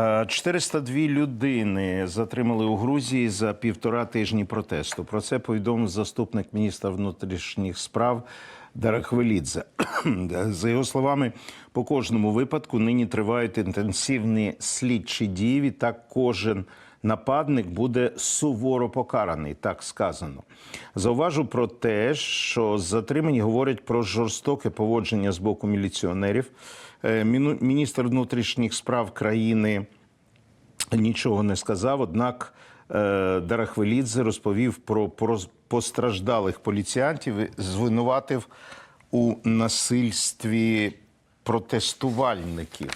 Е, 402 людини затримали у Грузії за півтора тижні протесту. Про це повідомив заступник міністра внутрішніх справ Дарахвелідзе. За його словами, по кожному випадку нині тривають інтенсивні слідчі дії. Відтак кожен нападник буде суворо покараний, так сказано. Зауважу про те, що затримані говорять про жорстоке поводження з боку міліціонерів. Е, Міністр внутрішніх справ країни нічого не сказав. Однак е, Дарахвелідзе розповів про постраждалих поліціянтів, звинуватив у насильстві протестувальників.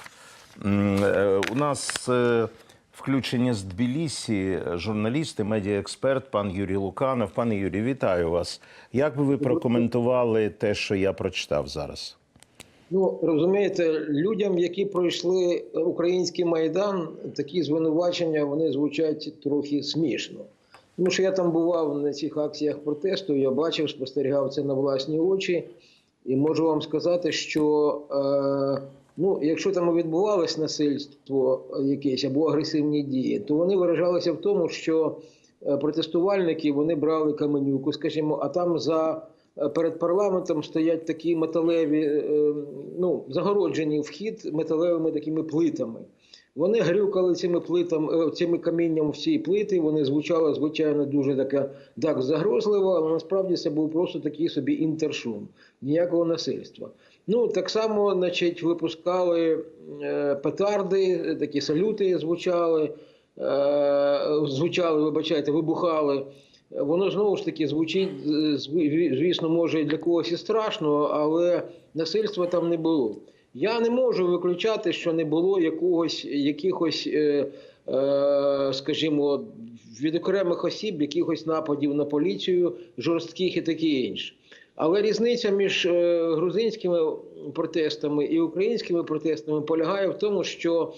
Е, У нас включення з Тбілісі, журналіст і медіаексперт пан Юрій Луканов. Пане Юрій, вітаю вас. Як би ви прокоментували те, що я прочитав зараз? Ну розумієте, людям, які пройшли український майдан, такі звинувачення вони звучать трохи смішно. Тому що я там бував на цих акціях протесту, я бачив, спостерігав це на власні очі, і можу вам сказати, що е, ну, якщо там відбувалось насильство якесь або агресивні дії, то вони виражалися в тому, що е, протестувальники вони брали каменюку, скажімо, а там за е, перед парламентом стоять такі металеві, е, ну загороджені вхід металевими такими плитами. Вони грюкали цими плитами, е, цими камінням в ці плити. Вони звучали, звичайно, дуже таке так загрозливо, але насправді це був просто такий собі інтершум, ніякого насильства. Ну так само, значить, випускали е, петарди, е, такі салюти звучали, е, звучали, вибачайте, вибухали. Воно знову ж таки звучить, е, звісно, може для когось і страшно, але насильства там не було. Я не можу виключати, що не було якогось якихось, е, е, скажімо, від окремих осіб, якихось нападів на поліцію, жорстких і таке інше. Але різниця між е, грузинськими протестами і українськими протестами полягає в тому, що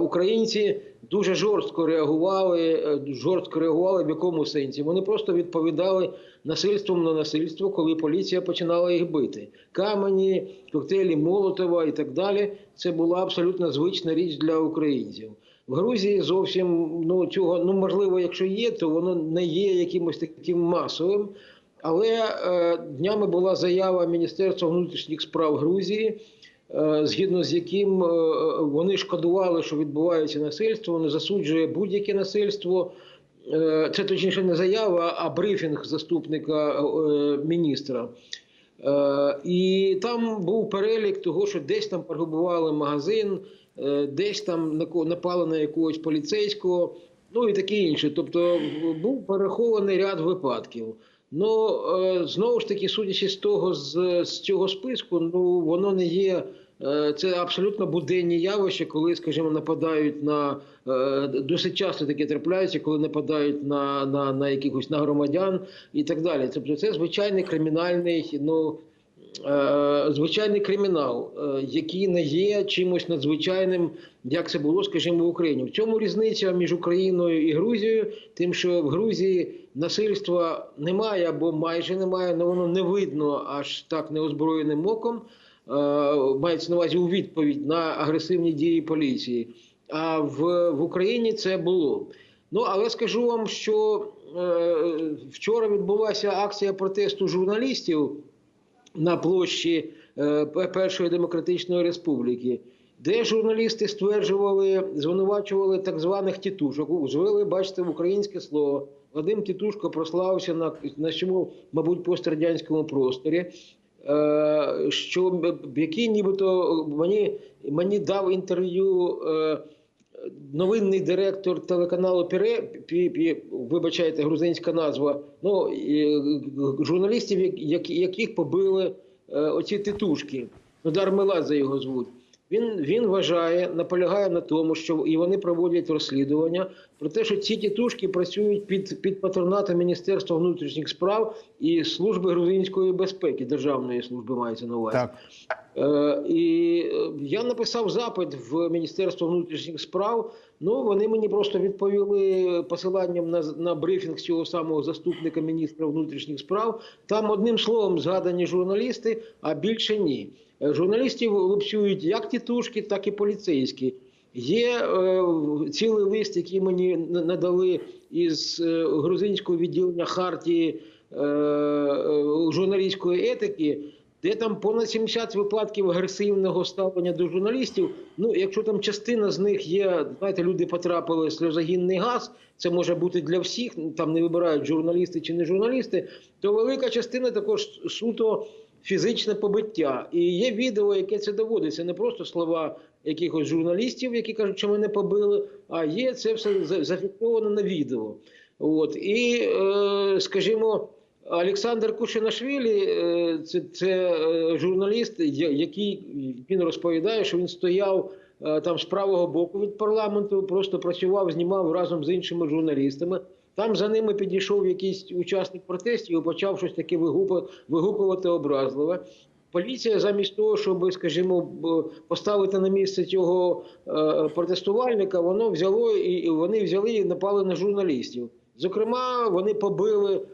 українці дуже жорстко реагували, е, жорстко реагували в якому сенсі. Вони просто відповідали насильством на насильство, коли поліція починала їх бити. Камені, коктейлі Молотова і так далі. Це була абсолютно звична річ для українців. В Грузії зовсім ну цього ну можливо, якщо є, то воно не є якимось таким масовим. Але е, днями була заява Міністерства внутрішніх справ Грузії, е, згідно з яким е, вони шкодували, що відбувається насильство, вони засуджує будь-яке насильство. Е, Це точніше не заява, а брифінг заступника е, міністра. Е, І там був перелік того, що десь там пограбували магазин, е, десь там напали на якогось поліцейського, ну і таке інше. Тобто був перерахований ряд випадків. Ну е, знову ж таки, судячи з того, з, з цього списку, ну воно не є. е, Це абсолютно буденні явища, коли, скажімо, нападають на е, досить часто таке трапляється, коли нападають на, на, на якихось на громадян і так далі. Тобто це звичайний кримінальний, ну звичайний кримінал, е, який не є чимось надзвичайним, як це було, скажімо, в Україні. В цьому різниця між Україною і Грузією, тим, що в Грузії насильства немає або майже немає, але воно не видно аж так неозброєним оком. Е, Мається на увазі у відповідь на агресивні дії поліції. А в, в Україні це було. Ну але скажу вам, що е, вчора відбулася акція протесту журналістів на площі е, Першої демократичної республіки, де журналісти стверджували, звинувачували так званих тітушок. Звели, бачите, в українське слово. Вадим Тітушко прославився на, на всьому, мабуть, пострадянському просторі. Е, що який нібито мені, мені дав інтерв'ю е, новинний директор телеканалу Піре, пі, пі, вибачайте, грузинська назва, ну, е, журналістів, як- як- яких побили е, оці титушки. Ну, Дармеладзе його звуть. Він, він вважає, наполягає на тому, що і вони проводять розслідування про те, що ці тітушки працюють під, під патронатом Міністерства внутрішніх справ і служби грузинської безпеки, державної служби мається на увазі. Так. Е, і е, я написав запит в Міністерство внутрішніх справ. Ну вони мені просто відповіли посиланням на, на брифінг цього самого заступника міністра внутрішніх справ. Там одним словом згадані журналісти, а більше ні. Е, Журналістів лупцюють як тітушки, так і поліцейські. Є е, цілий лист, який мені надали із е, грузинського відділення Хартії е, е, журналістської етики, де там понад 70 випадків агресивного ставлення до журналістів. Ну, якщо там частина з них є, знаєте, люди потрапили в сльозогінний газ, це може бути для всіх, там не вибирають журналісти чи не журналісти, то велика частина також суто фізичне побиття. І є відео, яке це доводить. Це не просто слова якихось журналістів, які кажуть, що мене побили, а є це все за- зафіксовано на відео. От. І, е, скажімо, Олександр Кушинашвілі, е, це, це е, журналіст, який він розповідає, що він стояв е, там з правого боку від парламенту, просто працював, знімав разом з іншими журналістами. Там за ними підійшов якийсь учасник протестів і почав щось таке вигукувати образливе. Поліція, замість того, щоб, скажімо, поставити на місце цього е, протестувальника, воно взяло і вони взяли і напали на журналістів. Зокрема, вони побили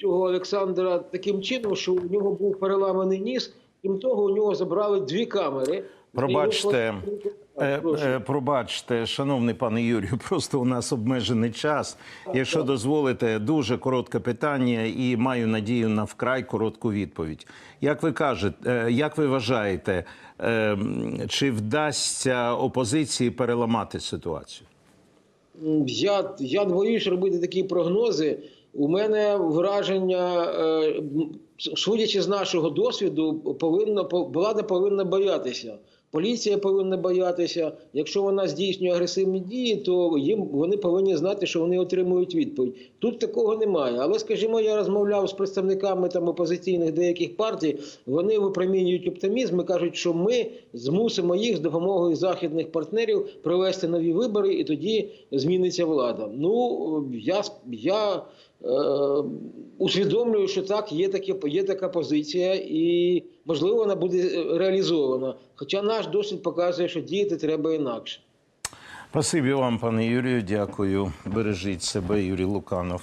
цього Олександра таким чином, що у нього був переламаний ніс. Крім того, у нього забрали дві камери. Пробачте, Е, е, Пробачте, шановний пане Юрію, просто у нас обмежений час. Якщо дозволите, дуже коротке питання і маю надію на вкрай коротку відповідь. Як ви кажете, е, як ви вважаєте, чи вдасться опозиції переламати ситуацію? Я, я боюсь робити такі прогнози. У мене враження, судячи з нашого досвіду, повинна по- влада повинна боятися. Поліція повинна боятися. Якщо вона здійснює агресивні дії, то їм вони повинні знати, що вони отримують відповідь. Тут такого немає. Але, скажімо, я розмовляв з представниками там опозиційних деяких партій. Вони випромінюють оптимізм і кажуть, що ми змусимо їх з допомогою західних партнерів провести нові вибори, і тоді зміниться влада. Ну я я усвідомлюю, що так, є таке, є така позиція, і можливо вона буде е, реалізована. Хоча наш досвід показує, що діяти треба інакше. Спасибі вам, пане Юрію. Дякую. Бережіть себе, Юрій Луканов.